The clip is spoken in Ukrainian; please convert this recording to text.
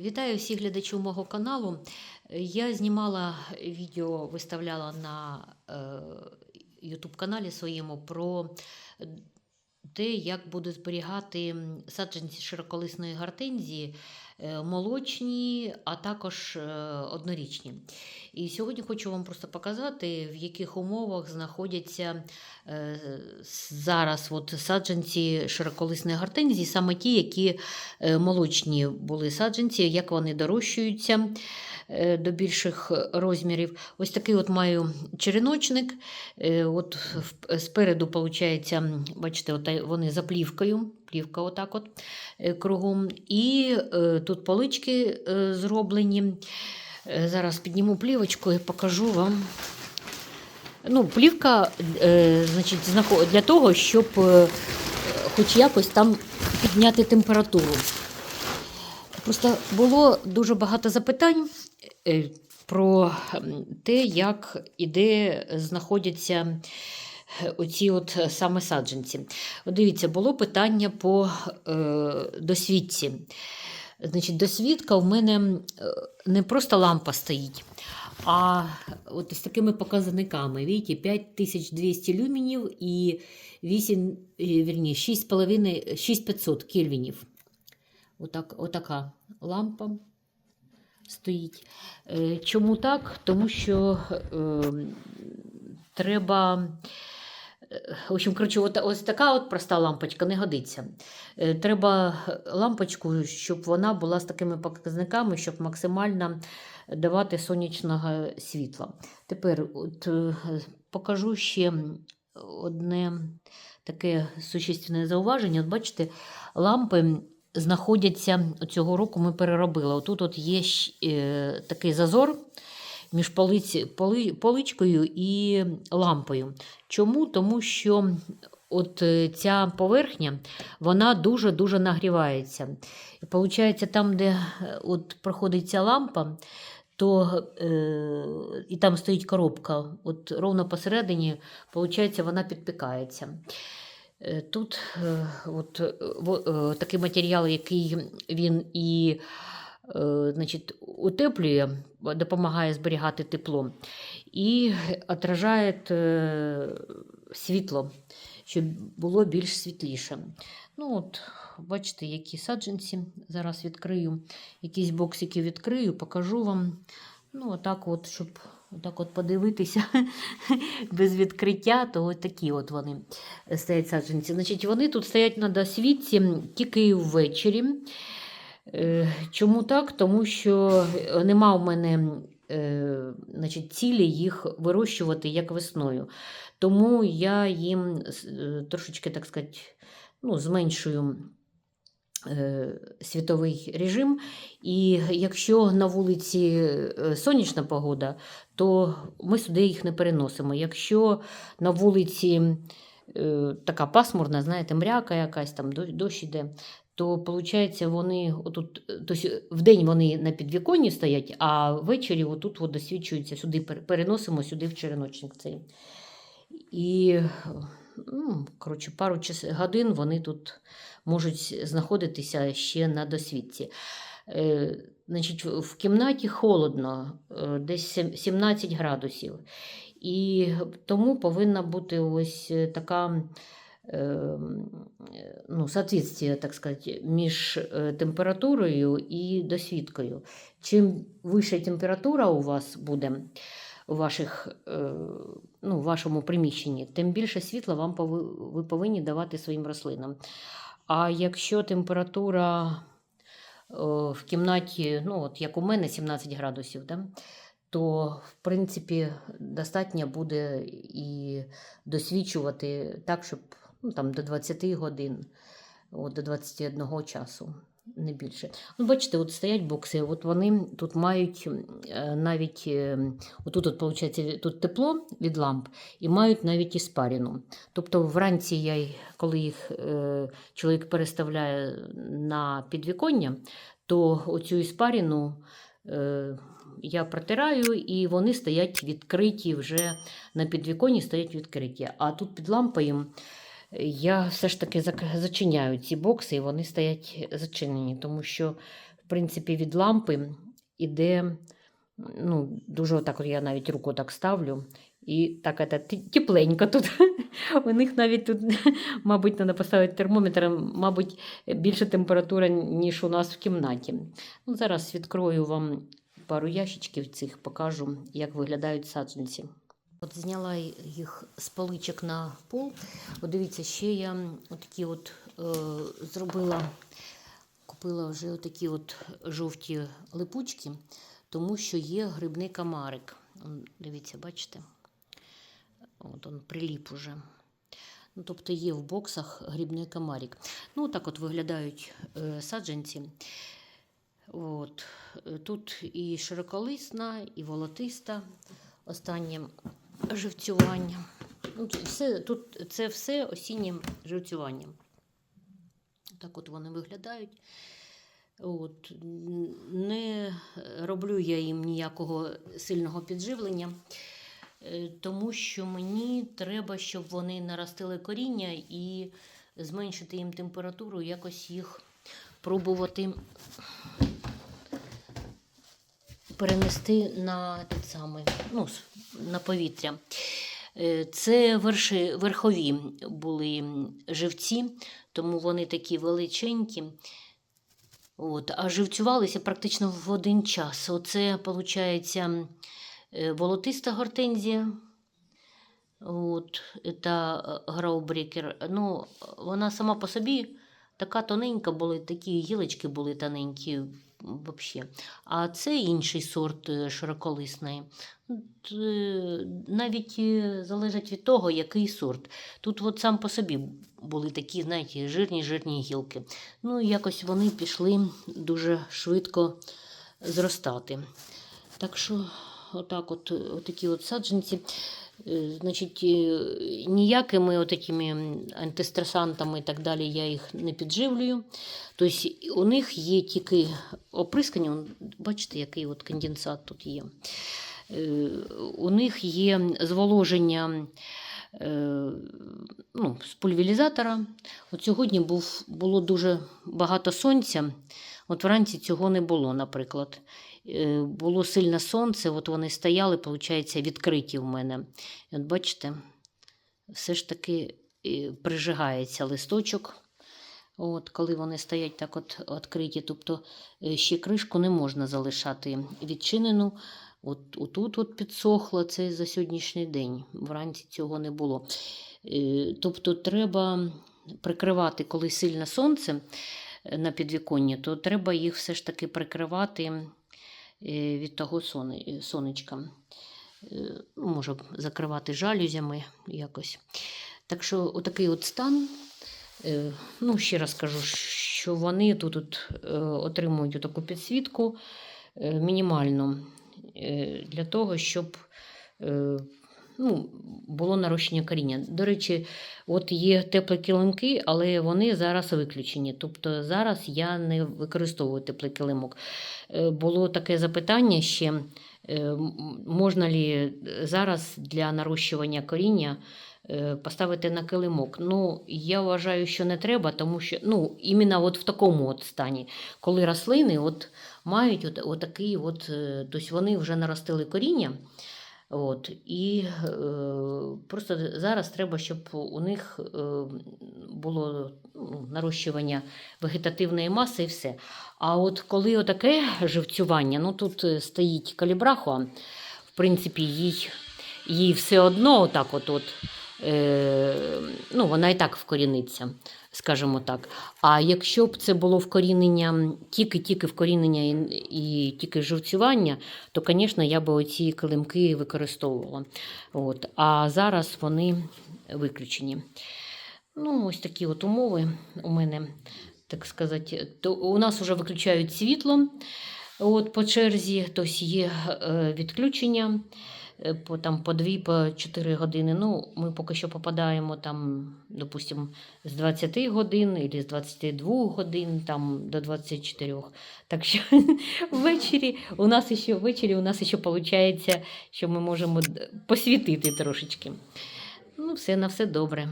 Вітаю всіх глядачів мого каналу. Я знімала відео, виставляла на YouTube каналі своєму про те, як буду зберігати саджанці широколисної гортензії, е, молочні, а також е, однорічні. І сьогодні хочу вам просто показати, в яких умовах знаходяться е, зараз от саджанці широколисної гортензії, саме ті, які молочні були саджанці, як вони дорощуються до більших розмірів. Ось такий от маю череночник. От спереду, виходить, бачите, вони за плівкою. Плівка отак от е, кругом. І е, тут полички е, зроблені. Зараз підніму плівочку і покажу вам. Ну, плівка значить, для того, щоб хоч якось там підняти температуру. Просто було дуже багато запитань про те, як і знаходяться оці от саме саджанці. Дивіться, було питання по е, досвідці. Значить, досвідка в мене е, не просто лампа стоїть, а от з такими показниками. Видите, 5200 люмінів і 8, е, вірні, 6,5 6500 кельвінів. Отак, отака лампа стоїть. Е, Чому так? Тому що е, треба. В общем, коротше, от, ось така от проста лампочка не годиться. Е, Треба лампочку, щоб вона була з такими показниками, щоб максимально давати сонячного світла. Тепер от, е, покажу ще одне таке существенне зауваження. От бачите, лампи знаходяться цього року ми переробили. Отут от є е, такий зазор між полиці, поли, поличкою і лампою. Чому? Тому що от е, ця поверхня вона дуже-дуже нагрівається. І виходить, там, де е, от проходить ця лампа, то е, і там стоїть коробка, от ровно посередині, виходить, вона підпікається. Е, Тут от, такий матеріал, який він і значить, утеплює, допомагає зберігати тепло, і отражає е, світло, щоб було більш світліше. Ну, от, бачите, які саджанці. Зараз відкрию якісь боксики відкрию, покажу вам. Ну, отак от, щоб отак от подивитися без відкриття, то от такі от вони стоять саджанці. Значить, вони тут стоять на досвідці тільки ввечері. Е, Чому так? Тому що нема в мене е, значить, цілі їх вирощувати як весною. Тому я їм е, трошечки, так сказати, ну, зменшую е, світовий режим. І якщо на вулиці е, сонячна погода, то ми сюди їх не переносимо. Якщо на вулиці е, така пасмурна, знаєте, мряка якась там дощ іде, то виходить, вони отут, тобто в вони на підвіконні стоять, а ввечері отут от досвідчуються сюди, переносимо сюди в череночник цей. І ну, коротше, пару годин вони тут можуть знаходитися ще на досвідці. Е, значить, в- кімнаті холодно, е, десь 17 градусів. І тому повинна бути ось така ну, соответствие, так сказати, між е, температурою і досвідкою. Чим вища температура у вас буде у ваших, е, ну, вашому приміщенні, тим більше світла вам ви повинні давати своїм рослинам. А якщо температура в кімнаті, ну, от як у мене 17 градусів, да, то в принципі достатньо буде і досвідчувати так, щоб ну, там, до 20 годин, от, до 21 часу. Не більше. Ну, бачите, от стоять бокси, от вони тут мають е, навіть, е, отут, от, виходить, тут тепло від ламп, і мають навіть іспаріну. Тобто вранці, я, коли їх е, чоловік переставляє на підвіконня, то оцю іспаріну я протираю, і вони стоять відкриті вже на підвіконні стоять відкриті. А тут під лампою я все ж таки зачиняю ці бокси, і вони стоять зачинені, тому що в принципі, від лампи іде, ну, дуже отак, я навіть руку так ставлю. І так ті- тепленько тут. У них навіть тут, мабуть, треба поставити термометр, мабуть, більша температура, ніж у нас в кімнаті. Ну, зараз відкрою вам пару ящичків цих, покажу, як виглядають саджанці. От зняла їх з поличок на пол. От дивіться, ще я отакі от е, зробила, купила вже отакі от жовті липучки, тому що є грибний камарик. Дивіться, бачите? От он приліп уже. Ну, тобто є в боксах грибний камарик. Ну, так от виглядають е, саджанці. От. Е, Тут і широколисна, і волотиста. Останнє живцювання. Ну, все, тут це все осіннє живцювання. Так от вони виглядають. От. Не роблю я їм ніякого сильного підживлення, е, тому що мені треба, щоб вони наростили коріння і зменшити їм температуру, якось їх пробувати перенести на, те саме, ну, на повітря. Е, Це верши, верхові були живці, тому вони такі величенькі. От, а живцювалися практично в один час. Оце, виходить, волотиста гортензія. От, та е, граубрікер. Ну, вона сама по собі така тоненька були, такі гілочки були тоненькі взагалі. А це інший сорт е, широколисної. Е, Навіть е, залежить від того, який сорт. Тут от сам по собі були такі, знаєте, жирні-жирні гілки. Ну, якось вони пішли дуже швидко зростати. Так що, отак, от, отакі от саджанці. Значить, е, ніякими отакими антистресантами і так далі я їх не підживлюю. Тобто у них є тільки оприскання, бачите, який от конденсат тут є. Е, У них є зволоження е, ну, з пульверізатора. От сьогодні був, було дуже багато сонця. От вранці цього не було, наприклад. Е, Було сильне сонце, от вони стояли, виходить, відкриті в мене. От бачите, все ж таки прижигається листочок. От, коли вони стоять так от відкриті, тобто е, ще кришку не можна залишати відчинену. От, отут от підсохло це за сьогоднішній день. Вранці цього не було. Е, Тобто треба прикривати, коли сильне сонце на підвіконні, то треба їх все ж таки прикривати від того е, сонечка. Е, Може закривати жалюзями якось. Так що отакий от стан. Е, Ну, ще раз кажу, що вони тут от, е, отримують таку підсвітку е, мінімальну е, для того, щоб е, ну, було нарощення коріння. До речі, от є теплі килимки, але вони зараз виключені. Тобто зараз я не використовую теплий килимок. Е, Було таке запитання ще, е, можна лі зараз для нарощування коріння е, поставити на килимок. Ну, я вважаю, що не треба, тому що ну, іменно от в такому от стані, коли рослини от мають от, отакий от, тобто вони вже наростили коріння. От, і е, просто зараз треба, щоб у них е, було ну, нарощування вегетативної маси і все. А от коли отаке живцювання, ну тут е, стоїть калібрахо, в принципі, їй, їй все одно отак от, от ну, вона і так вкоріниться, скажімо так. А якщо б це було вкорінення, тільки-тільки вкорінення і, і тільки живцювання, то, звісно, я би оці килимки використовувала. От. А зараз вони виключені. Ну, ось такі от умови у мене, так сказати. То у нас вже виключають світло от, по черзі, тобто є е, відключення е, по, там, по 2 по 4 години. Ну, ми поки що попадаємо там, допустимо, з 20 годин або з 22 годин там, до 24. Так що ввечері у нас ще ввечері у нас ще виходить, що ми можемо посвітити трошечки. Ну, все на все добре.